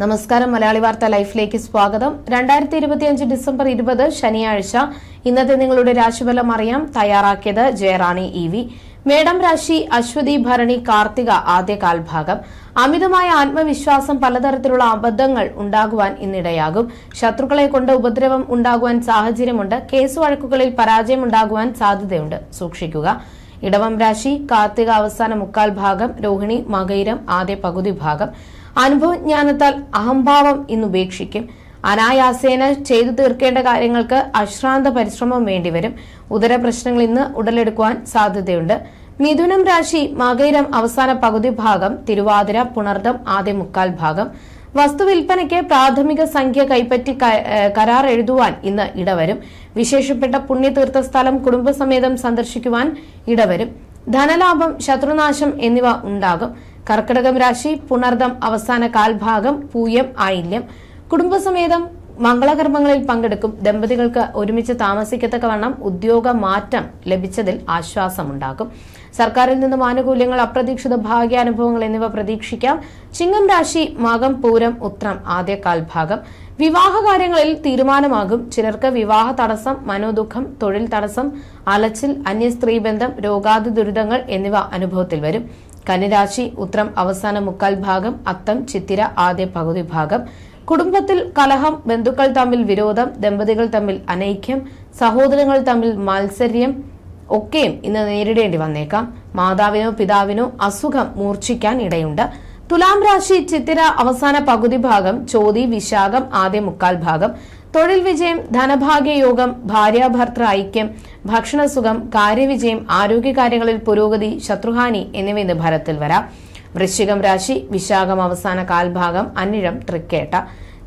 നമസ്കാരം. മലയാളി വാർത്ത ലൈഫിലേക്ക് സ്വാഗതം. രണ്ടായിരത്തി ഇരുപത്തിയഞ്ച് ഡിസംബർ ഇരുപത് ശനിയാഴ്ച ഇന്നത്തെ നിങ്ങളുടെ രാശിഫലം അറിയാം. തയ്യാറാക്കിയത് ജയറാണി ഇ വി. മേടം രാശി അശ്വതി ഭരണി കാർത്തിക ആദ്യ കാൽഭാഗം അമിതമായ ആത്മവിശ്വാസം പലതരത്തിലുള്ള അബദ്ധങ്ങൾ ഉണ്ടാകുവാൻ ഇന്നിടയാകും. ശത്രുക്കളെ കൊണ്ട് ഉപദ്രവം ഉണ്ടാകുവാൻ സാഹചര്യമുണ്ട്. കേസ് വഴക്കുകളിൽ പരാജയം ഉണ്ടാകുവാൻ സാധ്യതയുണ്ട്. സൂക്ഷിക്കുക. ഇടവം രാശി കാർത്തിക അവസാന മുക്കാൽ ഭാഗം രോഹിണി മകൈരം ആദ്യ പകുതി ഭാഗം. അനുഭവജ്ഞാനത്താൽ അഹംഭാവം ഇന്ന് ഉപേക്ഷിക്കും. അനായാസേന ചെയ്തു തീർക്കേണ്ട കാര്യങ്ങൾക്ക് അശ്രാന്ത പരിശ്രമം വേണ്ടിവരും ഉദര പ്രശ്നങ്ങൾ ഇന്ന് ഉടലെടുക്കുവാൻ സാധ്യതയുണ്ട്. മിഥുനം രാശി മകൈരം അവസാന പകുതി ഭാഗം തിരുവാതിര പുണർദം ആദ്യ മുക്കാൽ ഭാഗം. വസ്തുവിൽപ്പനയ്ക്ക് പ്രാഥമിക സംഖ്യ കൈപ്പറ്റി കരാർ എഴുതുവാൻ ഇന്ന് ഇടവരും. വിശേഷപ്പെട്ട പുണ്യതീർത്ഥ സ്ഥലം കുടുംബസമേതം സന്ദർശിക്കുവാൻ ഇടവരും. ധനലാഭം ശത്രുനാശം എന്നിവ ഉണ്ടാകും. കർക്കിടകം രാശി പുണർദം അവസാന കാൽഭാഗം പൂയം ആയില്യം. കുടുംബസമേതം മംഗളകർമ്മങ്ങളിൽ പങ്കെടുക്കും ദമ്പതികൾക്ക് ഒരുമിച്ച് താമസിക്കത്തക്കവണ്ണം ഉദ്യോഗ മാറ്റം ലഭിച്ചതിൽ ആശ്വാസമുണ്ടാകും. സർക്കാരിൽ നിന്നും ആനുകൂല്യങ്ങൾ അപ്രതീക്ഷിത ഭാഗ്യാനുഭവങ്ങൾ എന്നിവ പ്രതീക്ഷിക്കാം. ചിങ്ങം രാശി മകം പൂരം ഉത്രം ആദ്യ കാൽഭാഗം വിവാഹ കാര്യങ്ങളിൽ തീരുമാനമാകും. ചിലർക്ക് വിവാഹ തടസ്സം മനോദുഃഖം തൊഴിൽ തടസ്സം അലച്ചിൽ അന്യ സ്ത്രീബന്ധം രോഗാതി ദുരിതങ്ങൾ എന്നിവ അനുഭവത്തിൽ വരും. കന്നിരാശി ഉത്രം അവസാന മുക്കാൽ ഭാഗം അത്തം ചിത്തിര ആദ്യ പകുതി ഭാഗം. കുടുംബത്തിൽ കലഹം ബന്ധുക്കൾ തമ്മിൽ വിരോധം ദമ്പതികൾ തമ്മിൽ അനൈക്യം സഹോദരങ്ങൾ തമ്മിൽ മാത്സര്യം ഒക്കെയും ഇന്ന് നേരിടേണ്ടി വന്നേക്കാം. മാതാവിനോ പിതാവിനോ അസുഖം മൂർച്ഛിക്കാൻ ഇടയുണ്ട്. തുലാം രാശി ചിത്തിര അവസാന പകുതി ഭാഗം ചോതി വിശാഖം ആദ്യ മുക്കാൽ ഭാഗം. തൊഴിൽ വിജയം ധനഭാഗ്യ യോഗം ഭാര്യാഭർത്തൃ ഐക്യം ഭക്ഷണസുഖം കാര്യവിജയം ആരോഗ്യകാര്യങ്ങളിൽ പുരോഗതി ശത്രുഹാനി എന്നിവ ഇന്ന് ഭരത്തിൽ വരാം. വൃശ്ചികം രാശി വിശാഖം അവസാന കാൽഭാഗം അന്നിഴം തൃക്കേട്ട.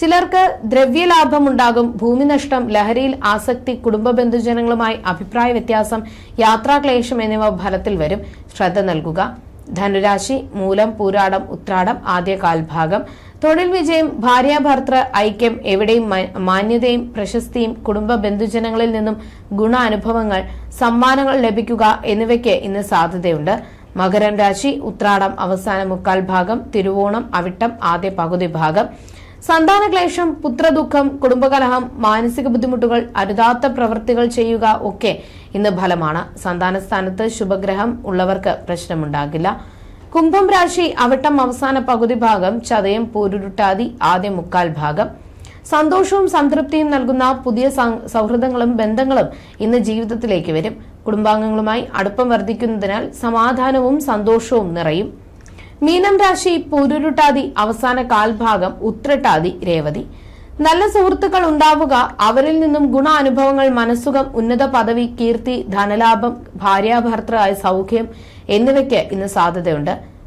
ചിലർക്ക് ദ്രവ്യലാഭമുണ്ടാകും ഭൂമിനഷ്ടം ലഹരിയിൽ ആസക്തി കുടുംബ ബന്ധുജനങ്ങളുമായി അഭിപ്രായ വ്യത്യാസം യാത്രാക്ലേശം എന്നിവ ഫലത്തിൽ വരും. ശ്രദ്ധ നൽകുക. ധനുരാശി മൂലം പൂരാടം ഉത്രാടം ആദ്യ കാൽഭാഗം. തൊഴിൽ വിജയം ഭാര്യാഭർത്തൃ ഐക്യം എവിടെയും മാന്യതയും പ്രശസ്തിയും കുടുംബ ബന്ധുജനങ്ങളിൽ നിന്നും ഗുണാനുഭവങ്ങൾ സമ്മാനങ്ങൾ ലഭിക്കുക എന്നിവയ്ക്ക് ഇന്ന് സാധ്യതയുണ്ട്. മകരം രാശി ഉത്രാടം അവസാന മുക്കാൽ ഭാഗം തിരുവോണം അവിട്ടം ആദ്യ പകുതി ഭാഗം. സന്താനക്ലേശം പുത്രദുഃഖം കുടുംബകലഹം മാനസിക ബുദ്ധിമുട്ടുകൾ അരുതാത്ത പ്രവൃത്തികൾ ചെയ്യുക ഒക്കെ ഇന്ന് ഫലമാണ്. സന്താന സ്ഥാനത്ത് ശുഭഗ്രഹം ഉള്ളവർക്ക് പ്രശ്നമുണ്ടാകില്ല. കുംഭം രാശി അവിട്ടം അവസാന പകുതി ഭാഗം ചതയം പൂരുരുട്ടാതി ആദ്യ മുക്കാൽ ഭാഗം. സന്തോഷവും സംതൃപ്തിയും നൽകുന്ന പുതിയ സൗഹൃദങ്ങളും ബന്ധങ്ങളും ഇന്ന് ജീവിതത്തിലേക്ക് വരും. കുടുംബാംഗങ്ങളുമായി അടുപ്പം വർദ്ധിക്കുന്നതിനാൽ സമാധാനവും സന്തോഷവും നിറയും. മീനം രാശി പുരുരുട്ടാതി അവസാന കാൽഭാഗം ഉത്രട്ടാതി രേവതി. നല്ല സുഹൃത്തുക്കൾ ഉണ്ടാവുക അവരിൽ നിന്നും ഗുണാനുഭവങ്ങൾ മനസ്സുഖം ഉന്നത പദവി കീർത്തി ധനലാഭം ഭാര്യാഭർത്തൃ സൗഖ്യം എന്നിവയ്ക്ക് ഇന്ന് സാധ്യതയുണ്ട്.